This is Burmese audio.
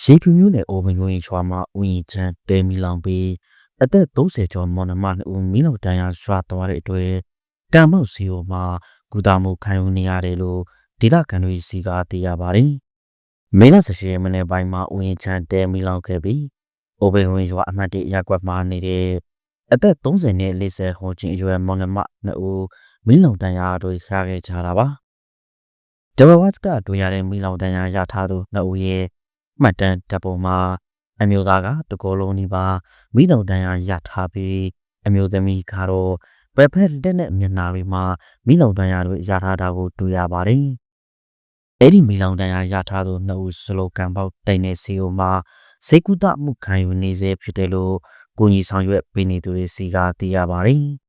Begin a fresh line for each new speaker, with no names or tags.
ရေဖြူမျိုးနဲ့အိုမင်းကိုရင်ရွာမှာဦးရင်ချမ်းတဲမီလောင်ပြီးအသက်30ကျော်မောင်နှမနှစ်ဦးမီးလောင်တန်းရရွာသွားတဲ့အတွက်ကံမောက်စီကိုမှကုသမှုခံယူနေရတယ်လို့ဒေသခံတွေစီကသိရပါတယ်။မေလ18ရက်နေ့ပိုင်းမှာဦးရင်ချမ်းတဲမီလောင်ခဲ့ပြီးအိုဘိန်ဝင်ရွာအမှတ်တရက်ကွက်မှာနေတဲ့အသက်30နဲ့40ဟောချင်းအရွယ်မောင်နှမနှစ်ဦးမီးလောင်တန်းရတို့ခါခဲ့ကြတာပါ။တဘဝတ်ကတွေ့ရတဲ့မီးလောင်တန်းရရထားသူနှစ်ဦးရဲ့ မှတ်တမ်းတပ်ပုံမှာအမျိုးသားကတကောလုံးဒီပါမိတောင်တန်းရရထားပြီးအမျိုးသမီးကတော့ပက်ဖက်တက်နဲ့မျက်နှာတွေမှာမိလောင်တန်းရတွေရထားတာကိုတွေ့ရပါတယ်။အဲ့ဒီမိလောင်တန်းရရထားသူနှစ်ဦးစလိုကန်ပေါက်တိုင်နေစီကိုမှစေကုသမှုခံယူနေစေဖြစ်တယ်လို့ကိုကြီးဆောင်ရွက်ပေးနေသူတွေစီကသိရပါတယ်။